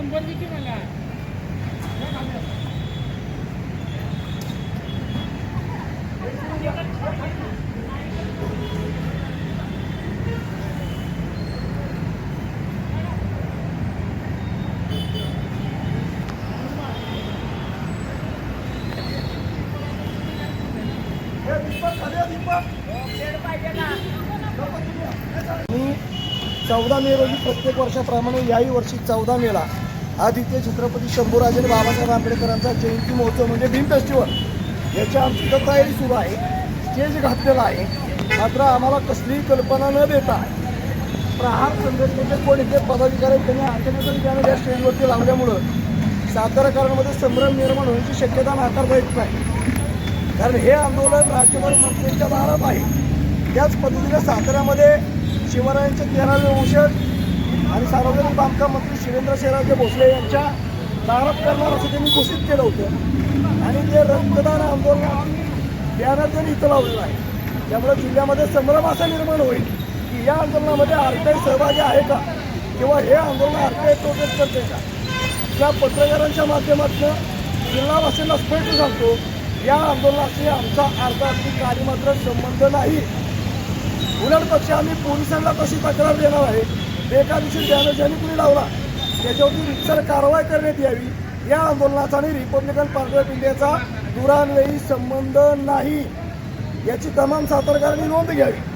Number दे की मला. मी चौदा मे रोजी प्रत्येक वर्षाप्रमाणे याही वर्षी चौदा मेला. आदित्य छत्रपती शंभूराजे बाबासाहेब आंबेडकरांचा जयंती महोत्सव म्हणजे भीम फेस्टिवल याची आमची तर तयारी सुरू आहे. स्टेज घातलेला आहे. मात्र आम्हाला कसलीही कल्पना न देता प्रहार संघटनेचे कोण इथे पदाधिकारी त्यांनी अचानक त्यानं या स्टेजवरती लावल्यामुळं साताराकरांमध्ये संभ्रम निर्माण होण्याची शक्यता नाकारता येत नाही कारण हे आंदोलन राज्यभर मंत्र्यांच्या दारात आहे. त्याच पद्धतीने साताऱ्यामध्ये शिवरायांचे तेरावे वंशज आणि सार्वजनिक बांधकाम मंत्री शिवेंद्र शेराजे भोसले यांच्या दारात करणार असं त्यांनी घोषित केलं होतं. आणि ते रक्तदान आंदोलन बॅनर त्यांनी इथं लावलेलं आहे. त्यामुळे जिल्ह्यामध्ये संभ्रम असा निर्माण होईल की या आंदोलनामध्ये आरटीआय सहभागी आहे का? किंवा हे आंदोलन आरटीआय प्रोटेस्ट करते का? त्या पत्रकारांच्या माध्यमातून जिल्हावासींना स्पष्ट सांगतो या आंदोलनाशी आमचा अर्थार्थी काही मात्र संबंध नाही. उलट पक्ष आम्ही पोलिसांना कशी तक्रार देणार आहे? बेकायदेशीर बॅनर ज्यांनी कुणी लावला. त्याच्यावरती रितसर कारवाई करण्यात यावी. या आंदोलनाचा आणि रिपब्लिकन पार्टी ऑफ इंडियाचा दुरान्वयी संबंध नाही. याची तमाम सातारकरांनी नोंद घ्यावी.